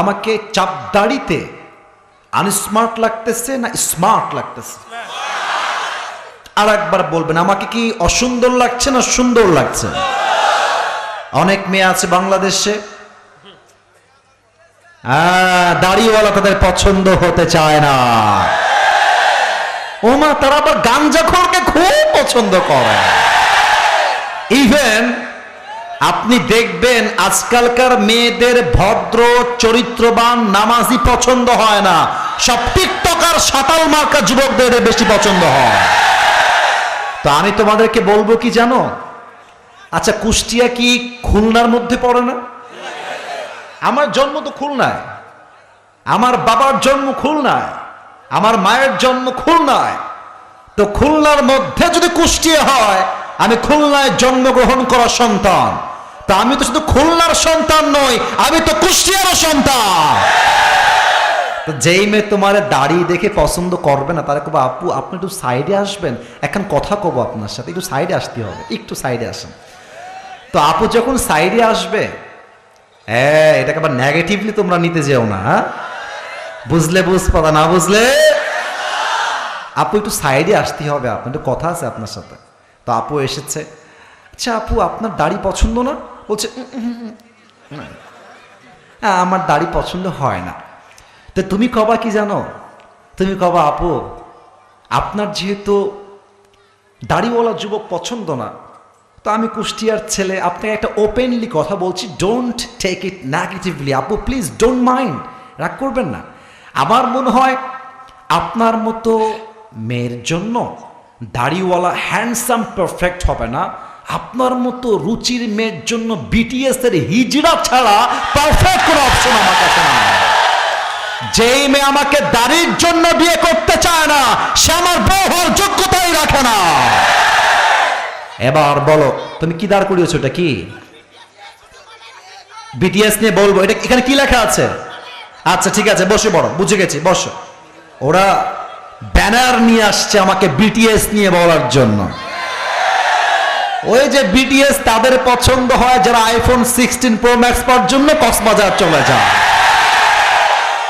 আমাকে চাপ দাড়িতে আনস্মার্ট লাগতেছে না স্মার্ট লাগতেছে? আর একবার বলবেন, আমাকে কি অসুন্দর লাগছে না সুন্দর লাগছে? অনেক মেয়ে আছে বাংলাদেশে। দাড়িওয়ালা তাদের পছন্দ হতে চায় না। ওমা, তারা আবার গাঞ্জাখোরকে খুব পছন্দ করে। ইভেন আপনি দেখবেন আজকালকার মেয়েদের ভদ্র, চরিত্রবান, নামাজি পছন্দ হয় না। সব টিকটকার সাঁতাল মার্কা যুবকদের বেশি পছন্দ হয়। তো আমি তোমাদেরকে বলব কি জানো? আচ্ছা কুষ্টিয়া কি খুলনার মধ্যে পড়ে না? আমার জন্ম তো খুলনায়। আমার বাবার জন্ম খুলনায়। আমার মায়ের জন্ম খুলনায়। তো খুলনার মধ্যে যদি কুষ্টিয়া হয় আমি খুলনায় জন্মগ্রহণ করা সন্তান। তা আমি তো শুধু খুলনার সন্তান নই, আমি তো কুষ্টিয়ারও সন্তান। তো যেই মেয়ে তোমার দাড়ি দেখে পছন্দ করবে না তারা কব আপু, আপনি একটু সাইডে আসবেন। এখন কথা কব আপনার সাথে, একটু সাইডে আসতে হবে, একটু সাইডে আসেন। তো আপু যখন সাইডে আসবে হ্যাঁ এটাকে আবার নেগেটিভলি তোমরা নিতে যেও না হ্যাঁ? বুঝলে, বুঝ পাতা না বুঝলে? আপু, একটু সাইডে আসতে হবে, আপনার একটু কথা আছে আপনার সাথে। তো আপু এসেছে। আচ্ছা আপু আপনার দাড়ি পছন্দ না? বলছে "উম, উম, উম, উম, হ্যাঁ আমার দাড়ি পছন্দ হয় না। তো তুমি কবা কি জানো? তুমি কবা আপু আপনার যেহেতু দাড়িওয়ালা যুবক পছন্দ না তো আমি কুষ্টিয়ার ছেলে আপনাকে একটা ওপেনলি কথা বলছি ডোন্ট টেক ইট নেগেটিভলি আপু প্লিজ ডোন্ট মাইন্ড রাগ করবেন না। আমার মনে হয় আপনার মতো মেয়ের জন্য দাড়িওয়ালা হ্যান্ডসাম পারফেক্ট হবে না। আপনার মতো রুচির মেয়ের জন্য বিটিএস এর হিজড়া ছাড়া পারফেক্ট কোনো অপশন আমার কাছে না যেই মেয়ে আমাকে দাড়ির জন্য বিয়ে করতে চায় না, সে আমার বউ হওয়ার যোগ্যতাই রাখে না। এবার বলো, তুমি কি দাঁড় করিয়েছো? এটা কি? বিটিএস নিয়ে বলব। এটা এখানে কি লেখা আছে? আচ্ছা ঠিক আছে, বসে পড়ো, বুঝে গেছি, বসো। ওরা ব্যানার নিয়ে আসছে আমাকে বিটিএস নিয়ে বলার জন্য। ওই যে বিটিএস তাদের পছন্দ হয় যারা আইফোন সিক্সটিন প্রো ম্যাক্স পাওয়ার জন্য কক্সবাজার চলে যায়।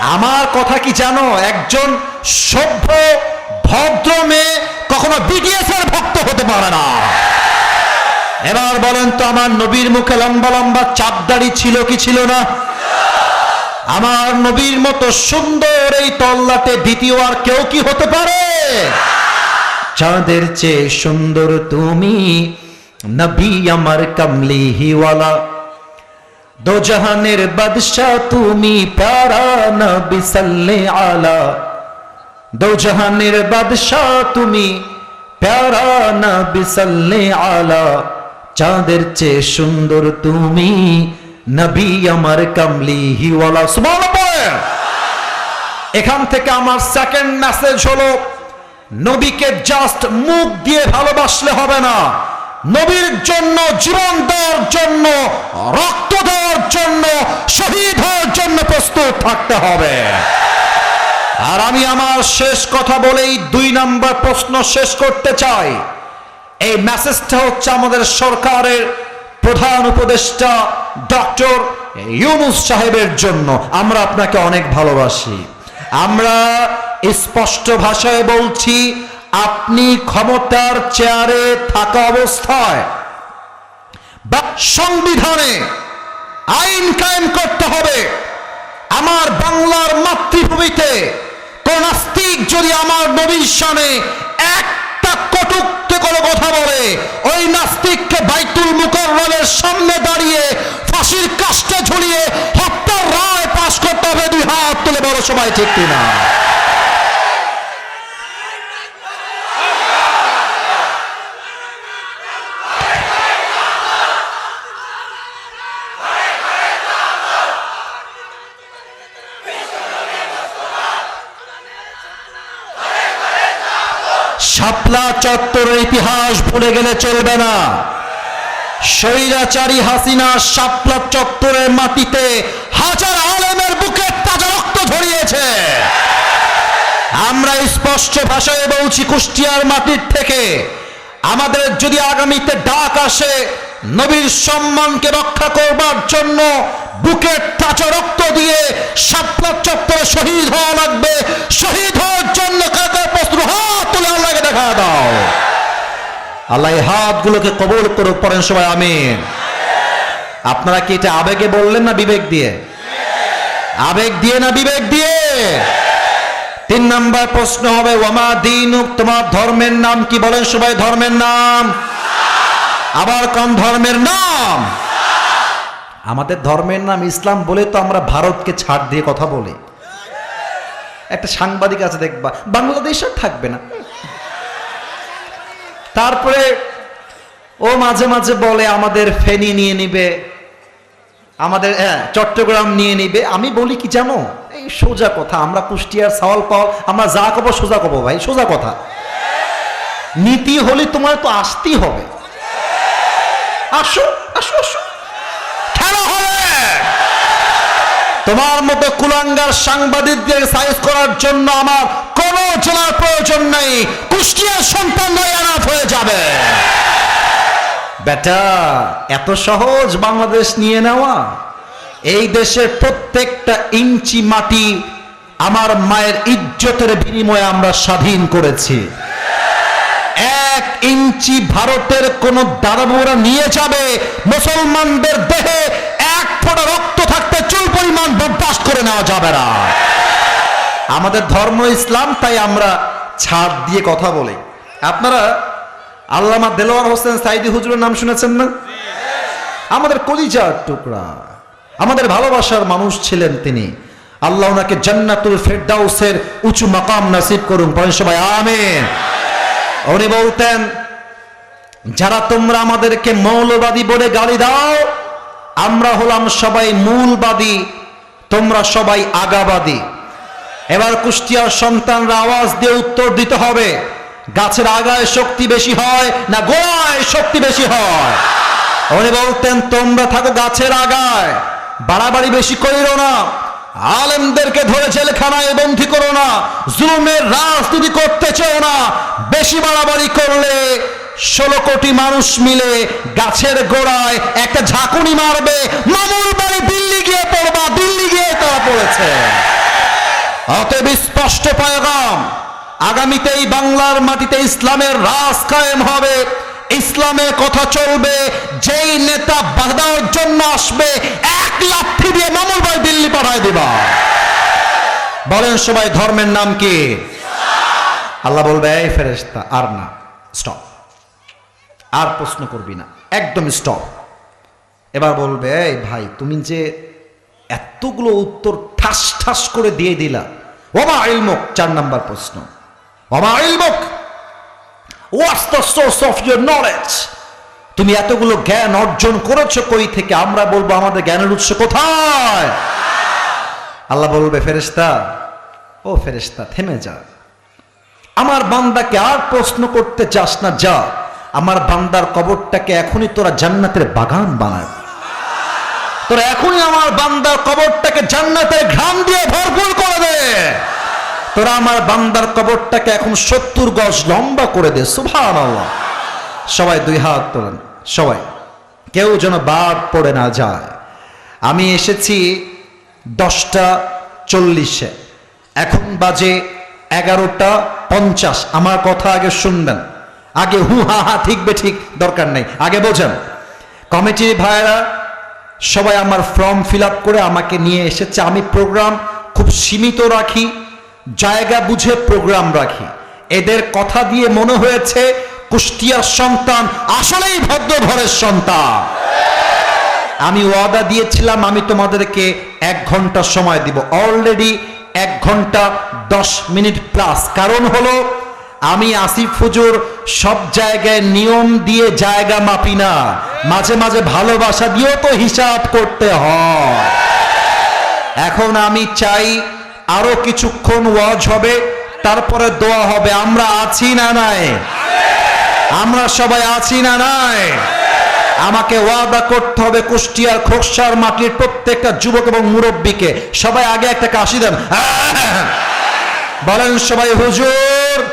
আমার কথা কি জানো? একজন সভ্য, ভদ্র মেয়ে কখনো বিটিএস এর ভক্ত হতে পারে না। এবার বলেন তো আমার নবীর মুখে লম্বা লম্বা চাপদাড়ি ছিল কি ছিল না? আমার নবীর মতো সুন্দর এই তল্লাতে দ্বিতীয় আর কেউ কি হতে পারে? চাঁদের চেয়ে সুন্দর তুমি, নবী আমার কামলি হিওয়ালা দোজাহানের বাদশাহ তুমি প্যারা নবী সাল্লে আলা। দো জাহানের বাদশাহ তুমি প্যারা নবী সাল্লে আলা। চাঁদের চেয়ে সুন্দর তুমি নবী আমার কামলি হিওয়ালা পড়েন। এখান থেকে আমার সেকেন্ড মেসেজ হলো, নবীকে জাস্ট মুখ দিয়ে ভালোবাসলে হবে না। নবীর জন্য, জীবন দেওয়ার জন্য, রক্ত দেওয়ার জন্য, শহীদ হওয়ার জন্য প্রস্তুত থাকতে হবে। আর আমি আমার শেষ কথা বলেই দুই নাম্বার প্রশ্ন শেষ করতে চাই। এই মেসেজটা হচ্ছে আমাদের সরকারের প্রধান উপদেষ্টা ডক্টর ইউনুস সাহেবের জন্য আমরা আপনাকে অনেক ভালোবাসি। আমরা স্পষ্ট ভাষায় বলছি, আপনি ক্ষমতার চেয়ারে থাকা অবস্থায় বা সংবিধানে আইন কায়েম করতে হবে। আমার বাংলার মাতৃভূমিতে কোন নাস্তিক যদি আমার নবীর সামনে একটা কটুক্তি করে কথা বলে, ওই নাস্তিককে বাইতুল মুকররমের সামনে দাঁড়িয়ে ফাঁসির কাষ্টে ঝুলিয়ে হত্যার রায় পাশ করতে হবে দুই হাত তুলে বড় সবাই ঠিক শাপলা চত্বরের ইতিহাস ভুলে গেলে চলবে না। স্বৈরাচারী হাসিনা শাপলা চত্বরের মাটিতে হাজার আলেমের বুকে ঝরিয়েছে আমরা স্পষ্ট ভাষায় বলছি কুষ্টিয়ার মাটির থেকে, আমাদের যদি আগামীতে ডাক আসে, নবীর সম্মানকে রক্ষা করবার জন্য বুকের টাচা রক্ত দিয়ে সাপলা চত্বরে শহীদ হওয়া লাগবে। শহীদ হওয়ার জন্য কাকা প্রস্তুত? হাত তুলে আল্লাহকে দেখা দাও। আল্লাহ এই হাতগুলোকে কবল করে পড়েন সবাই, আমিন। আপনারা কি এটা আবেগে বললেন না বিবেক দিয়ে? আবেগ দিয়ে না বিবেক দিয়ে? তিন নাম্বার প্রশ্ন হবে, ওয়ামা দিন তোমার ধর্মের নাম কি বলেন সবাই? ধর্মের নাম। আবার কোন ধর্মের নাম? আমাদের ধর্মের নাম ইসলাম বলে তো আমরা ভারতকে ছাড় দিয়ে কথা বলি। একটা সাংবাদিক আছে দেখবা বাংলাদেশ আর থাকবে না। তারপরে ও মাঝে মাঝে বলে, আমাদের ফেনি নিয়ে নিবে, আমাদের হ্যাঁ চট্টগ্রাম নিয়ে নিবে। আমি বলি কি জানো? এই সোজা কথা, আমরা কুষ্টিয়ার সাওয়াল পাওয়াল, আমরা যা কব সোজা কব ভাই, সোজা কথা। নীতি হলে তোমার তো আসতেই হবে। আসো আসো আসো। তোমার মতো কুলাঙ্গার সাংবাদিকদের সাইজ করার জন্য আমার কোনো জেলার প্রয়োজন নেই। কুষ্টিয়ার সন্তান আনাফ হয়ে যাবে। বেটা, এত সহজ বাংলাদেশ নিয়ে নেওয়া। এই দেশের প্রত্যেকটা ইঞ্চি মাটি আমার মায়ের ইজ্জতের বিনিময়ে আমরা স্বাধীন করেছি। এক ইঞ্চি ভারতের কোন দাদাবুরা নিয়ে যাবে, মুসলমানদের দেহে এক ফোঁটা রক্ত থাকতে চুল পরিমাণ বরদাস্ত করে নেওয়া যাবে না। আমাদের ধর্ম ইসলাম, তাই আমরা ছাড় দিয়ে কথা বলি। আপনারা আল্লামা দেলোয়ার হোসেন সাইদি হুজুরের নাম শুনেছেন না? আমাদের কলিজার টুকরা। আমাদের ভালোবাসার মানুষ ছিলেন তিনি। আল্লাহ ওনাকে জান্নাতুল ফেরদাউসের উঁচু মাকাম নাসিব করুন। সবাই, আমিন। উনি বলতেন, যারা তোমরা আমাদেরকে মৌলবাদী বলে গালি দাও, আমরা হলাম সবাই মূলবাদী, তোমরা সবাই আগাবাদী। এবার কুষ্টিয়ার সন্তানরা আওয়াজ দিয়ে উত্তর দিতে হবে, গাছের আগায় শক্তি বেশি হয় না গোড়ায় শক্তি বেশি হয়? উনি বলতেন, তোমরা থাকো গাছের আগায়। বাড়াবাড়ি বেশি করিও না। আলেমদেরকে ধরে জেলখানায় বন্দী করো না। জুলুমের রাজনীতি করতে চেও না। বেশি বাড়াবাড়ি করলে ষোলো কোটি মানুষ মিলে গাছের গোড়ায় একটা ঝাঁকুনি মারবে। মামুর বাড়ি দিল্লি গিয়ে পড়বা, দিল্লি গিয়ে তারা পড়েছে। অতএব স্পষ্ট পয়গাম, আগামীতেই বাংলার মাটিতে ইসলামের রাজ কায়েম হবে। ইসলামের কথা চলবে, যেই নেতা বাধার জন্য আসবে, এক লাঠি দিয়ে মামুল ভাই দিল্লি পাঠায় দিবা। বলেন সবাই, ধর্মের নাম কি? আল্লাহ বলবে, এই ফেরেশতা, আর না স্টপ আর প্রশ্ন করবি না, একদম স্টপ এবার বলবে, এই ভাই, তুমি যে এতগুলো উত্তর ঠাস ঠাস করে দিয়ে দিলা, ওমা ইলমুক? চার নাম্বার প্রশ্ন, ওমা ইলমুক? What's the source of your knowledge তুমি এতগুলো জ্ঞান অর্জন করেছ কই থেকে? আমরা বলব আমাদের জ্ঞানের উৎস কোথায়? আল্লাহ বলবে, ফেরেশতা। ও ফেরেশতা, থেমে যা। আমার বান্দাকে আর প্রশ্ন করতে চাস না, যা। আমার বান্দার কবরটাকে এখনই তোরা জান্নাতের বাগান বানায়। তোরা এখনই আমার বান্দার কবরটাকে জান্নাতের ঘাম দিয়ে ভরপুর করে দে। তোরা আমার বান্দার কবরটাকে এখন সত্তর গজ লম্বা করে দে সুভান সবাই দুই হাত তোলেন, সবাই। কেউ যেন বাদ পড়ে না যায়। আমি এসেছি দশটা চল্লিশে। এখন বাজে এগারোটা পঞ্চাশ। আমার কথা আগে শুনবেন। আগে হু হা হা ঠিক বে ঠিক দরকার নেই। আগে বোঝেন। কমিটির ভাইয়েরা, সবাই আমার ফর্ম ফিল করে আমাকে নিয়ে এসেছে। আমি প্রোগ্রাম খুব সীমিত রাখি। জায়গা বুঝে প্রোগ্রাম রাখি। এদের কথা দিয়ে মনে হয়েছে, কুষ্টিয়ার সন্তান আসলেই ভদ্র ঘরের সন্তান। আমি ওয়াদা দিয়েছিলাম, আমি তোমাদেরকে এক ঘণ্টা সময় দিব। অলরেডি এক ঘণ্টা দশ মিনিট প্লাস কারণ হলো, আমি আসিফ হুজুর সব জায়গায় নিয়ম দিয়ে জায়গা মাপি না। মাঝে মাঝে ভালোবাসা দিয়েও তো হিসাব করতে হয়। এখন আমি চাই আরও কিছুক্ষণ ওয়াজ হবে, তারপরে দোয়া হবে, আমরা আছি না নাই? আমরা সবাই আছি না নাই? আমাকে ওয়াদা করতে হবে কুষ্টিয়ার খোকসার মাটির প্রত্যেকটা যুবক এবং মুরব্বীকে। সবাই আগে একটা কাশি দেন। বলেন সবাই, হুজুর!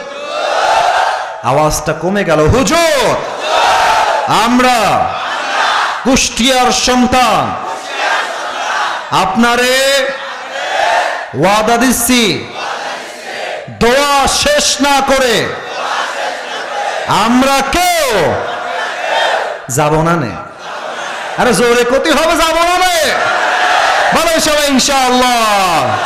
আওয়াজটা কমে গেল। হুজুর! আমরা কুষ্টিয়ার সন্তান। আপনারে ওয়াদা দিচ্ছি। দোয়া শেষ না করে আমরা কেউ যাব না নে। আরে জোরে ক্ষতি হবে, যাব না নে। বলো সবাই, ইনশাআল্লাহ।